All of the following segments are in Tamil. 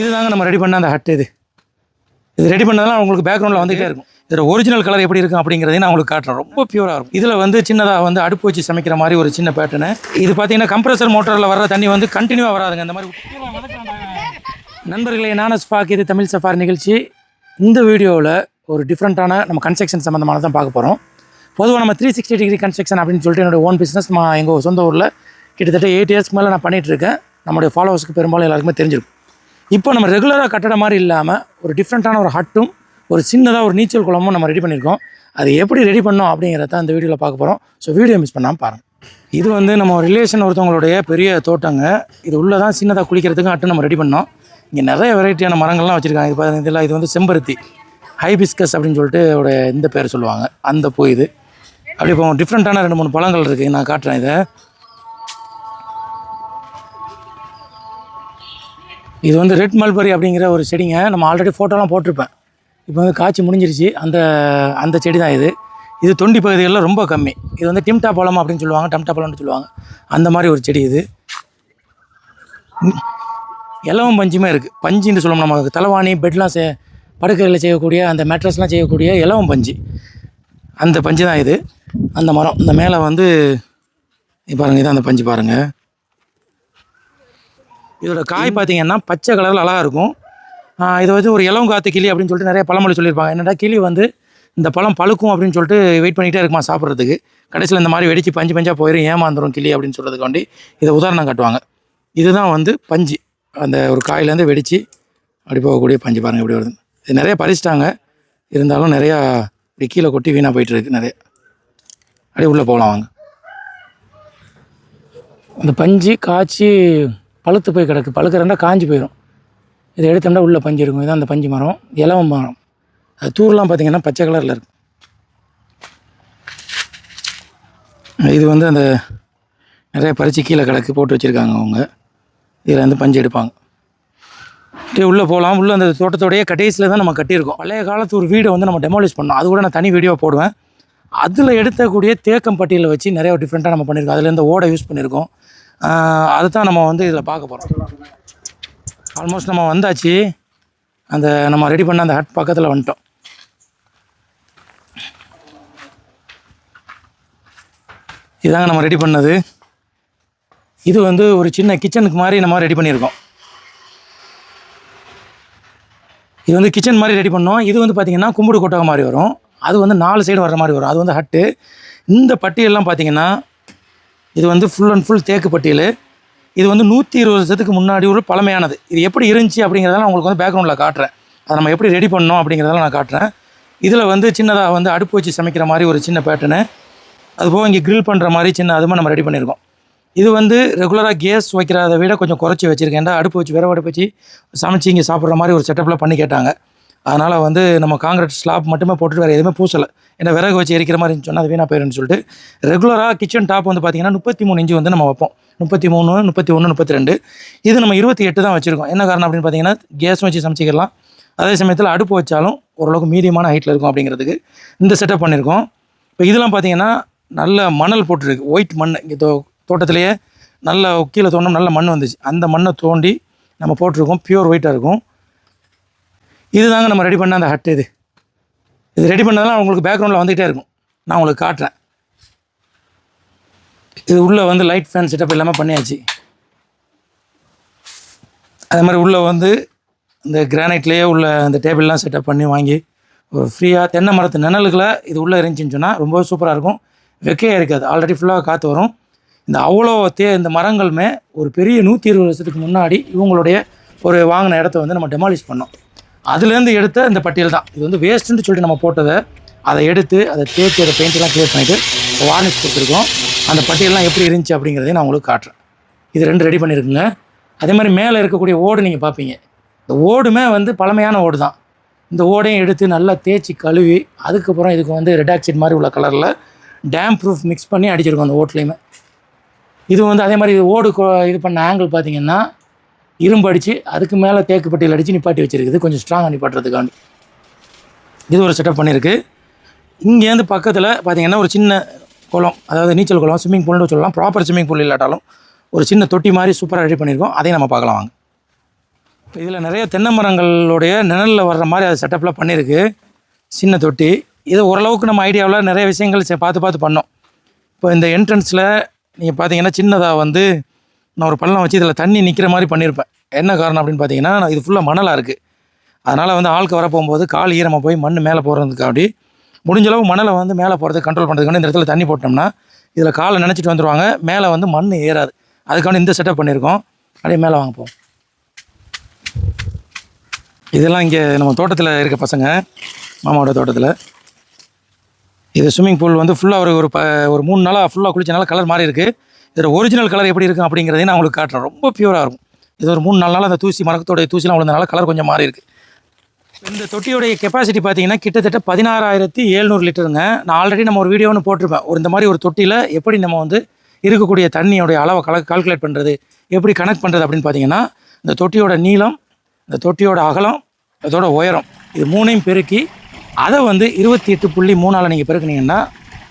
இதுதாங்க நம்ம ரெடி பண்ண அந்த ஹட் இது. இது ரெடி பண்ணதெல்லாம் உங்களுக்கு பேக்ரவுண்டில் வந்துகிட்டே இருக்கும். இதோட ஒரிஜினல் கலர் எப்படி இருக்கும் அப்படிங்கிறதையும் நான் உங்களுக்கு காட்டுறேன். ரொம்ப பியூராக இருக்கும். இதில் வந்து சின்னதாக வந்து அடுப்பு வச்சு சமைக்கிற மாதிரி ஒரு சின்ன பேட்டர்னு இது பார்த்தீங்கன்னா கம்ப்ரஸர் மோட்டரில் வர்ற தண்ணி வந்து கண்டினியூவாக வராதுங்க. இந்த மாதிரி நண்பர்களே நானஸ் பாக் இது தமிழ் சஃபார் நிகழ்ச்சி. இந்த வீடியோவில் ஒரு டிஃப்ரெண்ட்டான நம்ம கன்ஸ்ட்ரக்ஷன் சம்மந்தமானதான் தான் பார்க்க போகிறோம் பொதுவாக நம்ம த்ரீ சிக்ஸ்டி டிகிரி கன்ஸ்ட்ரக்ஷன் அப்படின்னு சொல்லிட்டு என்னோட ஓன் பிஸ்னஸ் நான் எங்கள் சொந்த ஊரில் கிட்டத்தட்ட எயிட் இயர்ஸ்க்கு மேலே நான் பண்ணிகிட்டு இருக்கேன். நம்மளுடைய ஃபாலோவர்ஸ்க்கு பெரும்பாலும் எல்லாருக்குமே தெரிஞ்சிருக்கும். இப்போ நம்ம ரெகுலராக கட்டட மாதிரி இல்லாமல் ஒரு டிஃப்ரெண்ட்டான ஒரு ஹட்டும் ஒரு சின்னதாக ஒரு நீச்சல் குளமும் நம்ம ரெடி பண்ணியிருக்கோம். அது எப்படி ரெடி பண்ணோம் அப்படிங்கிறத இந்த வீடியோவில் பார்க்க போகிறோம் ஸோ வீடியோ மிஸ் பண்ணாமல் பாருங்கள் இது வந்து நம்ம ரிலேஷன் ஒருத்தவங்களுடைய பெரிய தோட்டங்க. இது உள்ளே தான் சின்னதாக குளிக்கிறதுக்கு ஹட்டு நம்ம ரெடி பண்ணோம். இங்கே நிறைய வெரைட்டியான மரங்கள்லாம் வச்சுருக்காங்க. இது பார்த்தீங்கன்னா இது வந்து செம்பருத்தி. ஹைபிஸ்கஸ் அப்படின்னு சொல்லிட்டு ஒரு இந்த பேர் சொல்லுவாங்க. அந்த பூ இது. அப்படி இப்போ டிஃப்ரெண்ட்டான ரெண்டு மூணு பழங்கள் இருக்குது நான் காட்டுறேன் இதை. இது வந்து ரெட் மல்பரி அப்படிங்கிற ஒரு செடிங்க. நம்ம ஆல்ரெடி ஃபோட்டோலாம் போட்டிருப்பேன். இப்போ வந்து காய்ச்சி முடிஞ்சிருச்சு. அந்த அந்த செடி தான் இது. இது தொண்டி பகுதிகளில் ரொம்ப கம்மி. இது வந்து டிம்டா பழம் அப்படின்னு சொல்லுவாங்க. டம்டா பழம்னு சொல்லுவாங்க. அந்த மாதிரி ஒரு செடி இது. இலவம் பஞ்சுமே இருக்குது பஞ்சுன்னு சொல்லுவோம். நம்ம தலைவாணி பெட்லாம் செ படுக்கையில் செய்யக்கூடிய அந்த மேட்ரஸ்லாம் செய்யக்கூடிய இலவம் பஞ்சு. அந்த பஞ்சு தான் இது. அந்த மரம். இந்த மேலே வந்து பாருங்கள் இதான் அந்த பஞ்சு பாருங்கள் இதோட காய் பார்த்தீங்கன்னா பச்சை கலரில் அழகாக இருக்கும். இது வந்து ஒரு இளம் காத்து கிளி அப்படின்னு சொல்லிட்டு நிறைய பழமொழி சொல்லியிருப்பாங்க. என்னடா கிளி வந்து இந்த பழம் பழுக்கும் அப்படின்னு சொல்லிட்டு வெயிட் பண்ணிகிட்டே இருக்குமா சாப்பிட்றதுக்கு? கடைசியில் இந்த மாதிரி வெடிச்சு பஞ்சு பஞ்சாக போயிடும் ஏமாந்துரும் கிளி அப்படின்னு சொல்கிறதுக்கு வேண்டி இதை உதாரணம் காட்டுவாங்க. இதுதான் வந்து பஞ்சு. அந்த ஒரு காயிலேருந்து வெடித்து அப்படி போகக்கூடிய பஞ்சு பாருங்கள் எப்படி வருது. இது நிறைய பறிச்சிட்டாங்க. இருந்தாலும் நிறையா இப்படி கீழே கொட்டி வீணாக போயிட்டு இருக்கு நிறைய. அப்படியே உள்ளே போகலாம் வாங்க. அந்த பஞ்சு காய்ச்சி பழுத்து போய் கிடக்கு. பழுக்கிறன்னா காஞ்சி போயிடும் இதை எடுத்தோம்னா உள்ளே பஞ்சு இருக்கும். இதான் அந்த பஞ்சு மரம். இலவம் மரம். அது தூர்லாம் பார்த்திங்கன்னா பச்சை கலரில் இருக்கும் இது வந்து அந்த நிறைய பறித்து கீழே கிடக்கு போட்டு வச்சுருக்காங்க அவங்க. இதில் வந்து பஞ்சு எடுப்பாங்க. அப்படியே உள்ளே போகலாம் உள்ளே அந்த தோட்டத்தோடைய கடைசியில் தான் நம்ம கட்டியிருக்கோம். பழைய காலத்து ஒரு வீடை வந்து நம்ம டெமாலிஷ் பண்ணோம் அது கூட நான் தனி வீடியோ போடுவேன். அதில் எடுத்தக்கூடிய தேக்கம் பட்டியலில் வச்சு நிறைய டிஃப்ரெண்ட்டாக நம்ம பண்ணியிருக்கோம். அதில் இந்த ஓடை யூஸ் பண்ணியிருக்கோம். அதுதான் நம்ம வந்து இதில் பார்க்க போகிறோம். ஆல்மோஸ்ட் நம்ம வந்தாச்சு. அந்த நம்ம ரெடி பண்ண அந்த ஹட் பக்கத்தில் வந்துட்டோம். இதாங்க நம்ம ரெடி பண்ணது. இது வந்து ஒரு சின்ன கிச்சனுக்கு மாதிரி நம்ம ரெடி பண்ணியிருக்கோம். இது வந்து கிச்சன் மாதிரி ரெடி பண்ணோம். இது வந்து பார்த்திங்கன்னா கும்பிடு கொட்டகம் மாதிரி வரும். அது வந்து நாலு சைடு வர்ற மாதிரி வரும். அது வந்து ஹட்டு இந்த பட்டியெல்லாம் பார்த்தீங்கன்னா இது வந்து ஃபுல் அண்ட் ஃபுல் தேக்கு பட்டியல். இது வந்து நூற்றி இருபது வருஷத்துக்கு முன்னாடி ஒரு பழமையானது. இது எப்படி இருந்துச்சு அப்படிங்கிறதெல்லாம் நான் உங்களுக்கு வந்து பேக்ரவுண்டில் காட்டுறேன். அதை நம்ம எப்படி ரெடி பண்ணோம் அப்படிங்கிறதெல்லாம் நான் காட்டுறேன். இதில் வந்து சின்னதாக வந்து அடுப்பு வச்சு சமைக்கிற மாதிரி ஒரு சின்ன பேட்டர்னு அதுபோக இங்கே க்ரில் பண்ணுற மாதிரி சின்ன அதுமாதிரி நம்ம ரெடி பண்ணியிருக்கோம். இது வந்து ரெகுலராக கேஸ் வைக்கிறத விட கொஞ்சம் குறைச்சி வச்சுருக்கேன் அடுப்பு வச்சு விறகு அடுப்பு வச்சு சமைச்சு இங்கே சாப்பிட்ற மாதிரி ஒரு செட்டப்பில் பண்ணி கேட்டாங்க. அதனால் வந்து நம்ம காங்கிரீட் ஸ்லாப் மட்டுமே போட்டுட்டு வேறு எதுவுமே பூசலை. ஏன்னா விறகு வச்சு எரிக்கிற மாதிரி இருந்துச்சுன்னா அது வீணாக போயிருன்னு சொல்லிட்டு ரெகுலராக கிச்சன் டாப் வந்து பார்த்திங்கன்னா முப்பத்தி மூணு இன்ச்சு வந்து நம்ம வைப்போம். முப்பத்தி மூணு முப்பத்தி ஒன்று முப்பத்தி ரெண்டு. இது நம்ம இருபத்தி எட்டு தான் வச்சுருக்கோம். என்ன காரணம் அப்படின்னு பார்த்தீங்கன்னா கேஸ் வச்சு சமைச்சிக்கலாம். அதே சமயத்தில் அடுப்பு வச்சாலும் ஓரளவுக்கு மீடியமான ஹைட்டில் இருக்கும் அப்படிங்கிறதுக்கு இந்த செட்டப் பண்ணியிருக்கோம் இப்போ இதெல்லாம் பார்த்தீங்கன்னா நல்ல மணல் போட்டிருக்கு. ஒயிட் மண். இங்கே தோ தோட்டத்திலேயே நல்ல கீழே தோண்டும் நல்ல மண் வந்துச்சு. அந்த மண்ணை தோண்டி நம்ம போட்டிருக்கோம். பியூர் ஒயிட்டாக இருக்கும். இதுதாங்க நம்ம ரெடி பண்ண அந்த ஹட் இது. இது ரெடி பண்ணதெல்லாம் உங்களுக்கு பேக்ரவுண்டில் வந்துகிட்டே இருக்கும். நான் உங்களுக்கு காட்டுறேன். இது உள்ளே வந்து லைட் ஃபேன் செட்டப் எல்லாமே பண்ணியாச்சு. அதே மாதிரி உள்ளே வந்து இந்த கிரானைட்லேயே உள்ள அந்த டேபிள்லாம் செட்டப் பண்ணி வாங்கி ஒரு ஃப்ரீயாக தென்னை மரத்து நிழலுக்குள்ள இது உள்ளே இருந்துச்சுன்னு சொன்னால் ரொம்ப சூப்பராக இருக்கும். வெக்கையாக இருக்காது. ஆல்ரெடி ஃபுல்லாக காற்று வரும். இந்த அவ்வளோ தே இந்த மரங்களுமே ஒரு பெரிய நூற்றி இருபது வருஷத்துக்கு முன்னாடி இவங்களுடைய ஒரு வாங்கின இடத்த வந்து நம்ம டெமாலிஷ் பண்ணோம். அதுலேருந்து எடுத்த இந்த பட்டியல் தான். இது வந்து வேஸ்ட்டுன்னு சொல்லிட்டு நம்ம போட்டதை அதை எடுத்து அதை தேய்ச்சி அதை பெயிண்ட்லாம் க்ளியர் பண்ணிவிட்டு வார்னிஷ் கொடுத்துருக்கோம். அந்த பட்டியல்லாம் எப்படி இருந்துச்சு அப்படிங்கிறதையும் நான் உங்களுக்கு காட்டுறேன். இது ரெண்டு ரெடி பண்ணியிருக்குங்க அதே மாதிரி மேலே இருக்கக்கூடிய ஓடு நீங்கள் பார்ப்பீங்க. இந்த ஓடுமே வந்து பழமையான ஓடு தான். இந்த ஓடையும் எடுத்து நல்லா தேய்ச்சி கழுவி அதுக்கப்புறம் இதுக்கு வந்து ரெட் ஆக்சைட் மாதிரி உள்ள கலரில் டேம் ப்ரூஃப் மிக்ஸ் பண்ணி அடிச்சிருக்கோம் அந்த ஓட்லேயுமே இது வந்து அதே மாதிரி இது ஓடு இது பண்ண ஆங்கிள் பார்த்தீங்கன்னா இரும்பு அடித்து அதுக்கு மேலே தேக்கு பட்டியல் அடித்து நிப்பாட்டி வச்சுருக்குது. கொஞ்சம் ஸ்ட்ராங்காக நிப்பாட்டுறதுக்காண்டி. இது ஒரு செட்டப் பண்ணியிருக்கு இங்கேருந்து பக்கத்தில் பார்த்தீங்கன்னா ஒரு சின்ன குளம் அதாவது நீச்சல் குளம் ஸ்விம்மிங் பூல்னு சொல்லலாம். ப்ராப்பர் ஸ்விம்மிங் பூல் இல்லாட்டாலும் ஒரு சின்ன தொட்டி மாதிரி சூப்பராக ரெடி பண்ணியிருக்கோம். அதையும் நம்ம பார்க்கலாம் வாங்க. இதில் நிறைய தென்னை மரங்களுடைய நிழலில் வர்ற மாதிரி அது செட்டப்பில் பண்ணியிருக்கு. சின்ன தொட்டி. இது ஓரளவுக்கு நம்ம ஐடியாவில் நிறைய விஷயங்கள் செ- பார்த்து பார்த்து பண்ணோம். இப்போ இந்த என்ட்ரன்ஸில் நீங்கள் பார்த்தீங்கன்னா சின்னதாக வந்து நான் ஒரு பள்ளம் வச்சு இதில் தண்ணி நிற்கிற மாதிரி பண்ணியிருப்பேன். என்ன காரணம் அப்படின்னு பார்த்தீங்கன்னா நான் இது ஃபுல்லாக மணலாக இருக்குது அதனால் வந்து ஆளுக்கு வர போகும்போது கால் ஈரமாக போய் மண் மேலே போகிறதுக்காண்டி முடிஞ்சளவு மணலை வந்து மேலே போகிறதுக்கு கண்ட்ரோல் பண்ணுறதுக்காண்டி இந்த இடத்துல தண்ணி போட்டோம்னா இதில் காலை நினச்சிட்டு வந்துடுவாங்க மேலே வந்து மண் ஏறாது. அதுக்காண்டி இந்த செட்டப் பண்ணியிருக்கோம். அப்படியே மேலே வாங்க போவோம். இதெல்லாம் இங்கே நம்ம தோட்டத்தில் இருக்க பசங்க மாமாவோட தோட்டத்தில். இது ஸ்விம்மிங் பூல் வந்து ஃபுல்லாக ஒரு ஒரு ப ஒரு மூணு நாளாக ஃபுல்லாக குளிச்சனால கலர் மாறி இருக்குது இதில் ஒரிஜினல் கலர் எப்படி இருக்கும் அப்படிங்கிறதையும் நான் உங்களுக்கு காட்டுறேன். ரொம்ப பியூராக இருக்கும். இது ஒரு மூணு நாலு நாள் அந்த தூசி மரத்தோடைய தூசிலாம் விழுந்தனால கலர் கொஞ்சம் மாறி இருக்கு. இந்த தொட்டியோடைய கெப்பாசிட்டி பார்த்தீங்கன்னா கிட்டத்தட்ட பதினாறாயிரத்தி எழுநூறு லிட்டருங்க. நான் ஆல்ரெடி நம்ம ஒரு வீடியோ ஒன்று போட்டிருப்பேன். ஒரு இந்த மாதிரி ஒரு தொட்டியில் எப்படி நம்ம வந்து இருக்கக்கூடிய தண்ணியோடைய அளவை கல கால்குலேட் பண்ணுறது எப்படி கனெக்ட் பண்ணுறது அப்படின்னு பார்த்தீங்கன்னா இந்த தொட்டியோட நீளம் இந்த தொட்டியோட அகலம் அதோட உயரம் இது மூணையும் பெருக்கி அதை வந்து இருபத்தி எட்டு புள்ளி மூணால் நீங்கள் பெருக்குனீங்கன்னா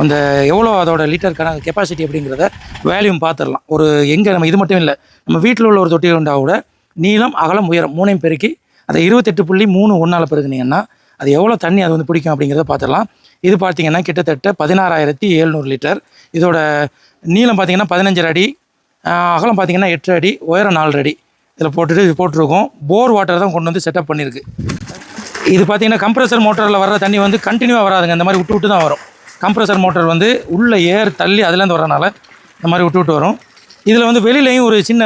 அந்த எவ்வளோ அதோட லிட்டர் கெப்பாசிட்டி அப்படிங்கிறத வேல்யூம் பார்த்துடலாம். ஒரு எங்கே நம்ம இது மட்டும் இல்லை நம்ம வீட்டில் உள்ள ஒரு தொட்டி உண்டா கூட நீளம் அகலம் உயரம் மூணையும் பெருக்கி அதை இருபத்தெட்டு புள்ளி மூணு ஒன்றால் பெருக்குனீங்கன்னா அது எவ்வளோ தண்ணி அது வந்து பிடிக்கும் அப்படிங்கிறத பார்த்துடலாம். இது பார்த்தீங்கன்னா கிட்டத்தட்ட பதினாறாயிரத்தி எழுநூறு லிட்டர் இதோட நீளம் பார்த்தீங்கன்னா பதினஞ்சரை அடி அகலம் பார்த்தீங்கன்னா எட்டு அடி உயரம் நாலு அடி. இதில் போட்டுட்டு இது போட்டிருக்கோம். போர் வாட்டர் தான் கொண்டு வந்து செட்டப் பண்ணியிருக்கு. இது பார்த்தீங்கன்னா கம்ப்ரஸர் மோட்டரில் வர்ற தண்ணி வந்து கண்டினியூவாக வராதுங்க. இந்த மாதிரி விட்டு விட்டு தான் வரும். கம்ப்ரஸர் மோட்டர் வந்து உள்ளே ஏர் தள்ளி அதுலேருந்து வரனால இந்த மாதிரி விட்டு விட்டு வரும். இதில் வந்து வெளியிலையும் ஒரு சின்ன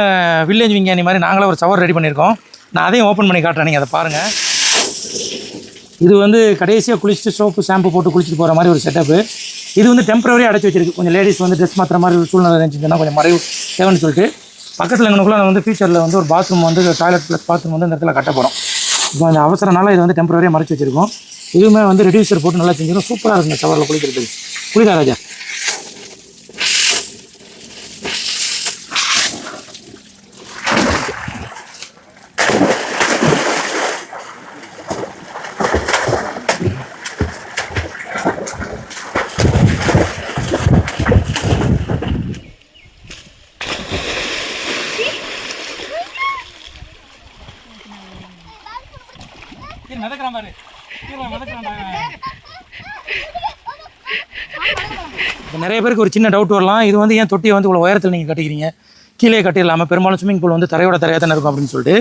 வில்லேஜ் விஞ்ஞானி மாதிரி நாங்களே ஒரு சவர் ரெடி பண்ணியிருக்கோம். நான் அதையும் ஓப்பன் பண்ணி காட்டுறேன் நீங்கள் அதை பாருங்கள் இது வந்து கடைசியாக குளிச்சுட்டு சோப்பு ஷாம்பு போட்டு குளிச்சுட்டு போகிற மாதிரி ஒரு செட்டப்பு இது வந்து டெம்பரவரியாக அடைச்சி வச்சிருக்கு. கொஞ்சம் லேடிஸ் வந்து ட்ரெஸ் மாற்றுற மாதிரி ஒரு சூழ்நிலை இருந்துச்சுன்னா கொஞ்சம் மறைவு தேவைன்னு சொல்லிட்டு பக்கத்தில் எங்களுக்குள்ள வந்து ஃபியூச்சரில் வந்து ஒரு பாத்ரூம் வந்து டாய்லெட் ப்ளஸ் பாத்ரூம் வந்து இந்த இடத்துல கட்ட போகிறோம் இப்போ அந்த அவசரனால இது வந்து டெம்பரவரியாக மறைச்சி வச்சிருக்கோம். இதுவுமே வந்து ரெடியூசர் போட்டு நல்லா செஞ்சிடும் சூப்பராக இருக்குங்க ஷவரில் குளிக்கிறதுக்கு. குளிதா ராஜா இப்போ நிறைய பேருக்கு ஒரு சின்ன டவுட் வரலாம். இது வந்து ஏன் தொட்டியை வந்து இவ்வளோ உயரத்தில் நீங்கள் கட்டிக்கிறீங்க? கீழே கட்டிடலாமல் பெரும்பாலும் ஸ்விம்மிங் பூல் வந்து தரையோட தரையாக தானே இருக்கும் அப்படின்னு சொல்லிட்டு.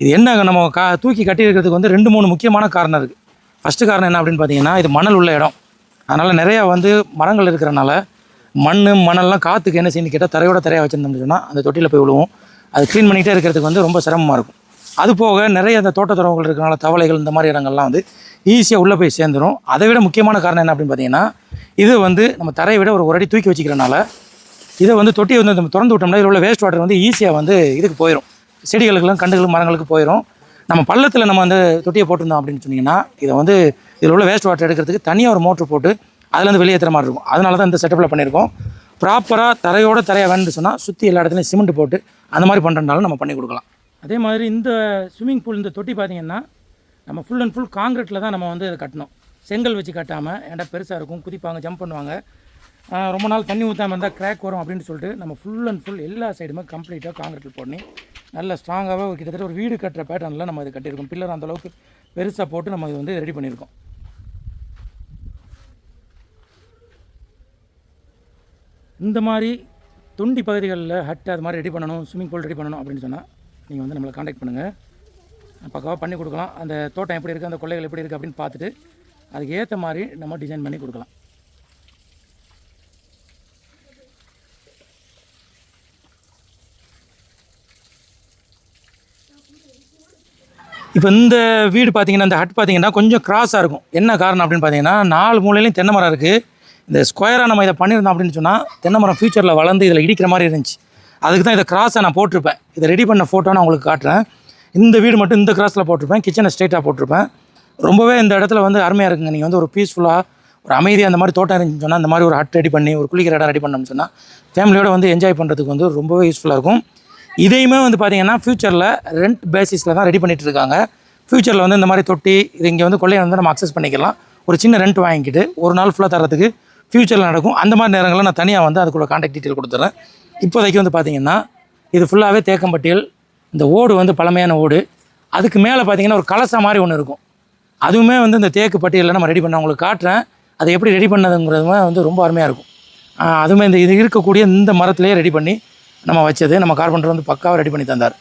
இது என்ன நம்ம கா தூக்கி கட்டியிருக்கிறதுக்கு வந்து ரெண்டு மூணு முக்கியமான காரணம் இருக்குது ஃபஸ்ட்டு காரணம் என்ன அப்படின்னு பார்த்தீங்கன்னா இது மணல் உள்ள இடம். அதனால் நிறையா வந்து மரங்கள் இருக்கிறனால மண் மணல்லாம் காற்றுக்கு என்ன செய்யணும் கேட்டால் தரையோட தரையாக வச்சுருந்தோம்னு சொன்னால் அந்த தொட்டியில் போய் விழுவும். அது க்ளீன் பண்ணிகிட்டே இருக்கிறதுக்கு வந்து ரொம்ப சிரமமாக இருக்கும். அது போக நிறைய அந்த தோட்டத்துறவுகள் இருக்கிறனால தவளைகள் இந்த மாதிரி இடங்கள்லாம் வந்து ஈஸியாக உள்ளே போய் சேர்ந்துரும். அதை விட முக்கியமான காரணம் என்ன அப்படின்னு பார்த்தீங்கன்னா இது வந்து நம்ம தரையை விட ஒரு ஒரு அடி தூக்கி வச்சுக்கிறனால இதை வந்து தொட்டியை வந்து நம்ம திறந்து விட்டோம்னா இதில் உள்ள வேஸ்ட் வாட்டர் வந்து ஈஸியாக வந்து இதுக்கு போயிடும் செடிகளுக்கெல்லாம் கண்டுகளும் மரங்களுக்கு போயிடும் நம்ம பள்ளத்தில் நம்ம அந்த தொட்டியை போட்டிருந்தோம் அப்படின்னு சொன்னிங்கன்னா இதை வந்து இதில் உள்ள வேஸ்ட் வாட்டர் எடுக்கிறதுக்கு தனியாக ஒரு மோட்ரு போட்டு அதுலேருந்து வெளியேற்றுற மாதிரி இருக்கும். அதனால தான் இந்த செட்டப்பில் பண்ணியிருக்கோம். ப்ராப்பராக தரையோட தரையாக வேணும்னு சொன்னால் சுற்றி எல்லா இடத்துலையும் சிமெண்ட் போட்டு அந்த மாதிரி பண்ணுறதுனால நம்ம பண்ணி கொடுக்கலாம். அதே மாதிரி இந்த ஸ்விம்மிங் பூல் இந்த தொட்டி பார்த்திங்கன்னா நம்ம ஃபுல் அண்ட் ஃபுல் காங்கிரீட்டில் தான் நம்ம வந்து அதை கட்டணும். செங்கல் வச்சு கட்டாமல் ஏன்டா பெருசாக இருக்கும் குதிப்பாங்க ஜம்ப் பண்ணுவாங்க. ரொம்ப நாள் தண்ணி ஊற்றாமல் இருந்தால் கிராக் வரும் அப்படின்னு சொல்லிட்டு நம்ம ஃபுல் அண்ட் ஃபுல் எல்லா சைடுமே கம்ப்ளீட்டாக காங்கிரீட்டில் பண்ணி நல்ல ஸ்ட்ராங்காகவே ஒரு கிட்டத்தட்ட ஒரு வீடு கட்டுற பேட்டர்னில் நம்ம இது கட்டியிருக்கோம். பில்லர் அந்த அளவுக்கு பெருசாக போட்டு நம்ம இது வந்து ரெடி பண்ணியிருக்கோம். இந்த மாதிரி தொண்டி பகுதிகளில் ஹட் அது மாதிரி ரெடி பண்ணணும் ஸ்விம்மிங் பூல் ரெடி பண்ணணும் அப்படின்னு சொன்னால் நீங்கள் வந்து நம்மளை காண்டாக்ட் பண்ணுங்கள் பக்காவாக பண்ணி கொடுக்கலாம். அந்த தோட்டம் எப்படி இருக்குது அந்த கொள்ளைகள் எப்படி இருக்குது அப்படின்னு பார்த்துட்டு அதுக்கு ஏற்ற மாதிரி நம்ம டிசைன் பண்ணி கொடுக்கலாம். இப்போ இந்த வீடு பார்த்தீங்கன்னா இந்த ஹட் பார்த்தீங்கன்னா கொஞ்சம் கிராஸாக இருக்கும். என்ன காரணம் அப்படின்னு பார்த்தீங்கன்னா நாலு மூலையிலையும் தென்னை மரம் இருக்குது இந்த ஸ்கொயராக நம்ம இதை பண்ணியிருந்தோம் அப்படின்னு சொன்னால் தென்னை மரம் ஃபியூச்சரில் வளர்ந்து இதில் இடிக்கிற மாதிரி இருந்துச்சு. அதுக்கு தான் இதை கிராஸாக நான் போட்டிருப்பேன். இதை ரெடி பண்ண ஃபோட்டோ நான் உங்களுக்கு காட்டுறேன். இந்த வீடு மட்டும் இந்த கிராஸில் போட்டிருப்பேன். கிச்சனை ஸ்ட்ரெயிட்டாக போட்டிருப்பேன். ரொம்பவே இந்த இடத்துல வந்து அருமையாக இருக்குங்க. நீங்கள் வந்து ஒரு பீஸ்ஃபுல்லாக ஒரு அமைதியாக அந்த மாதிரி தோட்டம் இருந்துச்சுன்னு சொன்னால் இந்த மாதிரி ஒரு ஹட் ரெடி பண்ணி ஒரு குளிக்கிற இடம் ரெடி பண்ணோம்னு சொன்னால் ஃபேமிலியோட வந்து என்ஜாய் பண்ணுறதுக்கு வந்து ரொம்பவே யூஸ்ஃபுல்லாக இருக்கும். இதையுமே வந்து பார்த்தீங்கன்னா ஃப்யூச்சரில் ரெண்ட் பேசிஸில் தான் ரெடி பண்ணிகிட்டு இருக்காங்க. ஃப்யூச்சரில் வந்து இந்த மாதிரி தொட்டி இது இங்கே வந்து கொள்ளையை வந்து நம்ம அக்சஸ் பண்ணிக்கலாம். ஒரு சின்ன ரெண்ட் வாங்கிக்கிட்டு ஒரு நாள் ஃபுல்லாக தரத்துக்கு ஃப்யூச்சரில் நடக்கும். அந்த மாதிரி நேரங்களில் நான் தனியாக வந்து அதுக்குள்ள காண்டாக்ட் டீட்டெயில் கொடுத்துட்றேன் இப்போதைக்கு வந்து பார்த்திங்கன்னா இது ஃபுல்லாகவே தேக்கம்பட்டியல் இந்த ஓடு வந்து பழமையான ஓடு. அதுக்கு மேலே பார்த்தீங்கன்னா ஒரு கலசம் மாதிரி ஒன்று இருக்கும். அதுவுமே வந்து இந்த தேக்கு பட்டியலில் நம்ம ரெடி பண்ண உங்களுக்கு காட்டுறேன். அதை எப்படி ரெடி பண்ணதுங்கிறது வந்து ரொம்ப அருமையாக இருக்கும். அதுவுமே இந்த இது இருக்கக்கூடிய இந்த மரத்துலேயே ரெடி பண்ணி நம்ம வச்சது. நம்ம கார்பெண்டர் வந்து பக்காவாக ரெடி பண்ணி தந்தார்.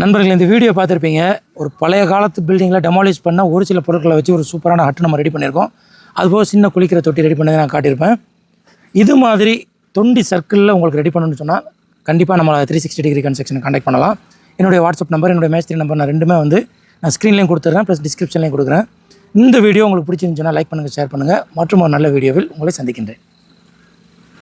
நண்பர்கள் இந்த வீடியோ பார்த்துருப்பீங்க. ஒரு பழைய காலத்து பில்டிங்கில் டெமாலிஷ் பண்ண ஒரு சில பொருட்களை வச்சு ஒரு சூப்பரான ஹட்டு நம்ம ரெடி பண்ணியிருக்கோம். அதுபோக சின்ன குளிக்கிற தொட்டி ரெடி பண்ணதை நான் காட்டியிருப்பேன். இது மாதிரி தொண்டி சர்க்கிளில் உங்களுக்கு ரெடி பண்ணணும்னு சொன்னால் கண்டிப்பாக நம்ம three sixty degree construction contact பண்ணலாம். என்னுடைய வாட்ஸ்அப் நம்பர் என்னுடைய மேஸ்திரி நம்பர் நான் ரெண்டுமே வந்து நான் ஸ்க்ரீன்லேயும் கொடுத்துட்றேன் ப்ளஸ் டிஸ்கிரிப்ஷன்லேயும் கொடுக்குறேன். இந்த வீடியோ உங்களுக்கு பிடிச்சிருந்துச்சுன்னா லைக் பண்ணுங்கள் ஷேர் பண்ணுங்கள் மற்றும் ஒரு நல்ல வீடியோவில் உங்களை சந்திக்கின்றேன்.